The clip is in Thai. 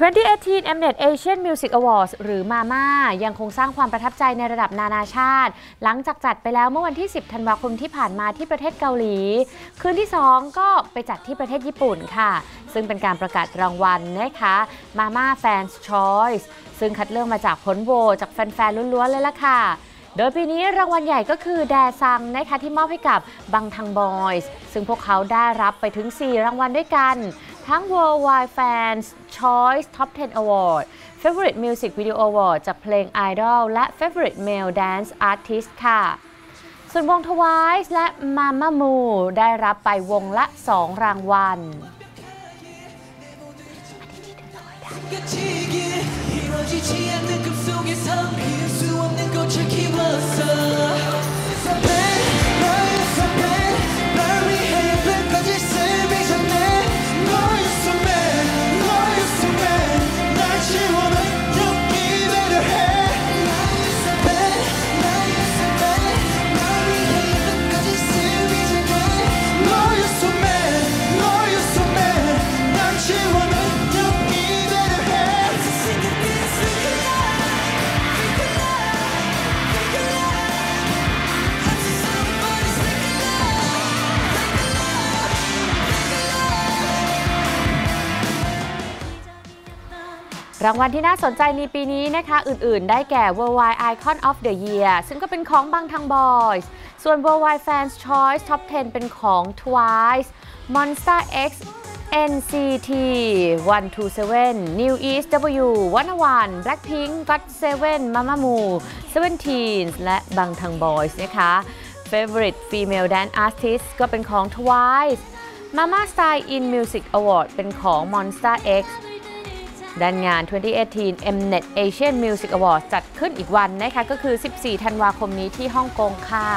2018 Mnet Asian Music Awards หรือมาม่ายังคงสร้างความประทับใจในระดับนานาชาติ หลังจากจัดไปแล้วเมื่อวันที่ 10 ธันวาคมที่ผ่านมาที่ประเทศเกาหลี คืนที่ 2 ก็ไปจัดที่ประเทศญี่ปุ่นค่ะ ซึ่งเป็นการประกาศรางวัลนะคะ Mama Fans Choice ซึ่งคัดเลือกมาจากผลโหวตจากแฟนๆล้วนๆเลยล่ะค่ะ โดยปีนี้รางวัลใหญ่ก็คือแดซังนะคะที่มอบให้กับบังทังบอยส์ซึ่งพวกเขาได้รับไปถึง 4 รางวัลด้วยกัน ทั้ง Worldwide Fans Choice Top 10 Award Favorite Music Video Award จากเพลง Idol และ Favorite Male Dance Artist ค่ะ ส่วนวง Twice และ Mama Moo ได้รับไปวงละ 2 รางวัลที่เธอลอยได้ รางวัลที่น่าสนใจในปีนี้นะคะ อื่นๆ ได้แก่ Worldwide Icon of the Year ซึ่งก็เป็นของบางทัง Boys ส่วน Worldwide Fans Choice Top 10 เป็นของ Twice Monster X NCT 127 New East W 101 Blackpink GOT7 Mamamoo Seventeen และบางทัง Boys นะคะ Favorite Female Dance Artist ก็เป็นของ Twice Mama Style in Music Award เป็นของ Monster X ด้านงาน 2018 Mnet Asian Music Awards จัดขึ้นอีกวันนะคะ ก็คือ 14 ธันวาคมนี้ที่ฮ่องกงค่ะ